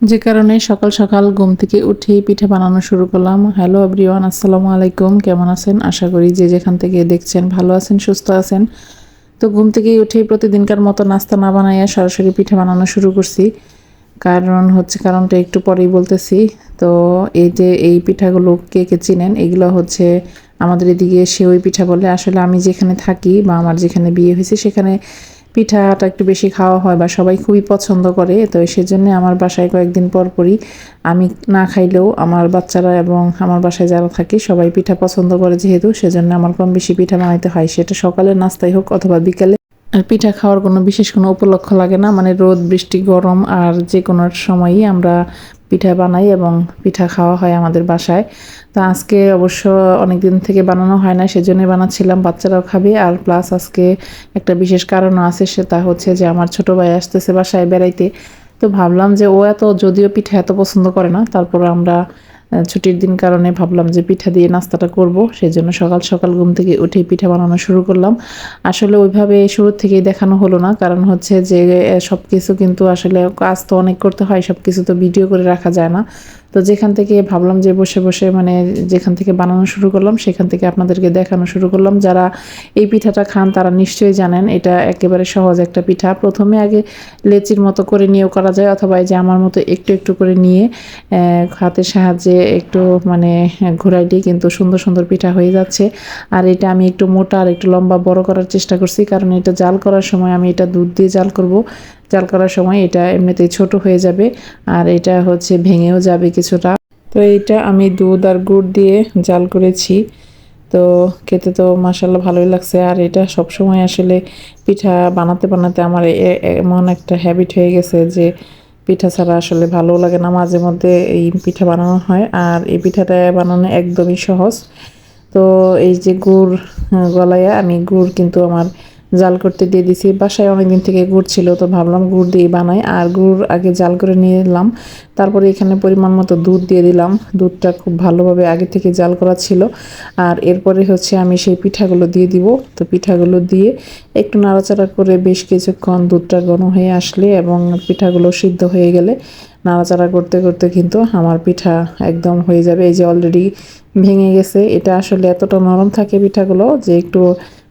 যে কারণে সকাল সকাল ঘুম থেকে উঠেই পিঠা বানানো শুরু করলাম। হ্যালো এভরিওয়ান আসসালামু আলাইকুম। কেমন আছেন? আশা করি যে যেখান থেকে দেখছেন ভালো আছেন, সুস্থ আছেন। তো ঘুম থেকেই উঠেই প্রতিদিনকার মতো নাস্তা না বানাইয়া সরাসরি পিঠা বানানো শুরু করছি। কারণ হচ্ছে, কারণটা একটু পরেই বলতেছি। তো এই যে এই পিঠাগুলো কে কে চিনেন, এগুলো হচ্ছে আমাদের এদিকে সেওই পিঠা বলে। আসলে আমি যেখানে থাকি বা আমার যেখানে বিয়ে হয়েছে, সেখানে পিঠাটা একটু বেশি খাওয়া হয় বা সবাই খুবই পছন্দ করে, তো সেজন্য আমার বাসায় কয়েকদিন পর পরই আমি না খাইলেও আমার বাচ্চারা এবং আমার বাসায় যারা থাকে সবাই পিঠা পছন্দ করে যেহেতু, সেজন্য আমার কম বেশি পিঠা বানাইতে হয়। সেটা সকালের নাস্তায় হোক অথবা বিকালে। আর পিঠা খাওয়ার কোনো বিশেষ কোনো উপলক্ষ লাগে না মানে রোদ, বৃষ্টি, গরম আর যে কোনো সময়ই আমরা পিঠা বানাই এবং পিঠা খাওয়া হয় আমাদের বাসায়। তো আজকে অবশ্য অনেক দিন থেকে বানানো হয় না, সেজন্যই বানাচ্ছিলাম, বাচ্চারাও খাবে। আর প্লাস আজকে একটা বিশেষ কারণও আছে, সেটা হচ্ছে যে আমার ছোট ভাই আসতেছে বাসায় বেড়াইতে। তো ভাবলাম যে ও এত, যদিও পিঠা এত পছন্দ করে না তারপর আমরা ছুটির দিন কারণে ভাবলাম যে পিঠা দিয়ে নাস্তাটা করব সেই জন্য সকাল সকাল ঘুম থেকে উঠে পিঠা বানানো শুরু করলাম। আসলে ওইভাবে শুরু থেকেই দেখানো হলো না, কারণ হচ্ছে যে সব কিছু কিন্তু আসলে কাজ তো অনেক করতে হয় সব কিছু তো ভিডিও করে রাখা যায় না। তো যেখান থেকে ভাবলাম যে বসে বসে মানে যেখান থেকে বানানো শুরু করলাম, সেখান থেকে আপনাদেরকে দেখানো শুরু করলাম। যারা এই পিঠাটা খান, তারা নিশ্চয়ই জানেন এটা একেবারে সহজ একটা পিঠা। প্রথমে আগে লেচির মতো করে নিয়েও করা যায়, অথবা এই যে আমার মতো একটু একটু করে নিয়ে হাতের সাহায্যে একটু মানে ঘোরাইলেই কিন্তু সুন্দর সুন্দর পিঠা হয়ে যাচ্ছে। আর এটা আমি একটু মোটা আর একটু লম্বা বড় করার চেষ্টা করছি, কারণ এটা জাল করার সময় আমি এটা দুধ দিয়ে জাল করব। জাল করার সময় এটা এমনিতেই ছোট হয়ে যাবে আর এটা হচ্ছে ভেঙেও যাবে কিছুটা। তো এইটা আমি দুধ আর গুড় দিয়ে জাল করেছি। তো খেতে তো মাসাল্লাহ ভালোই লাগছে। আর এটা সবসময় আসলে পিঠা বানাতে বানাতে আমার এমন একটা হ্যাবিট হয়ে গেছে যে পিঠা ছাড়া আসলে ভালো লাগে না। মাঝে মধ্যে এই পিঠা বানানো হয় আর এই পিঠাটা বানানো একদমই সহজ। তো এই যে গুড় গলায়, আমি গুড় কিন্তু আমার জাল করতে দিয়ে দিছি। বাসায় অনেকদিন থেকে গুড় ছিল, তো ভাবলাম গুড় দিয়ে বানাই। আর গুড় আগে জাল করে নিয়ে এলাম তারপরে এখানে পরিমাণ মতো দুধ দিয়ে দিলাম। দুধটা খুব ভালোভাবে আগে থেকে জাল করা ছিল। আর এরপরে হচ্ছে আমি সেই পিঠাগুলো দিয়ে দিব। তো পিঠাগুলো দিয়ে একটু নাড়াচাড়া করে বেশ কিছুক্ষণ দুধটা ঘন হয়ে আসলে এবং পিঠাগুলো সিদ্ধ হয়ে গেলে নাড়াচাড়া করতে করতে কিন্তু আমার পিঠা একদম হয়ে যাবে। এই যে অলরেডি ভেঙে গেছে। এটা আসলে এতটা নরম থাকে পিঠাগুলো যে একটু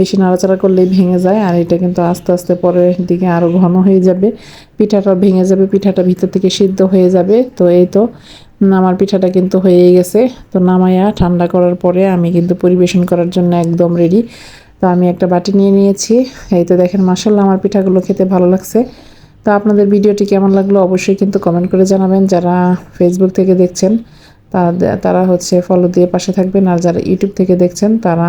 বেশি নাড়াচাড়া করলেই ভেঙে যায়, আর এটা কিন্তু আস্তে আস্তে পরের দিকে আরও ঘন হয়ে যাবে। পিঠাটা ভেঙে যাবে, পিঠাটা ভিতর থেকে সিদ্ধ হয়ে যাবে। তো এই তো আমার পিঠাটা কিন্তু হয়েই গেছে। তো নামাইয়া ঠান্ডা করার পরে আমি কিন্তু পরিবেশন করার জন্য একদম রেডি তো আমি একটা বাটি নিয়ে নিয়েছি। এই তো দেখেন মাসাল্লাহ আমার পিঠাগুলো খেতে ভালো লাগছে। তো আপনাদের ভিডিওটি কেমন লাগল অবশ্যই কিন্তু কমেন্ট করে জানাবেন। যারা ফেসবুক থেকে দেখছেন, তারা হচ্ছে ফলো দিয়ে পাশে থাকবেন। আর যারা ইউটিউব থেকে দেখছেন, তারা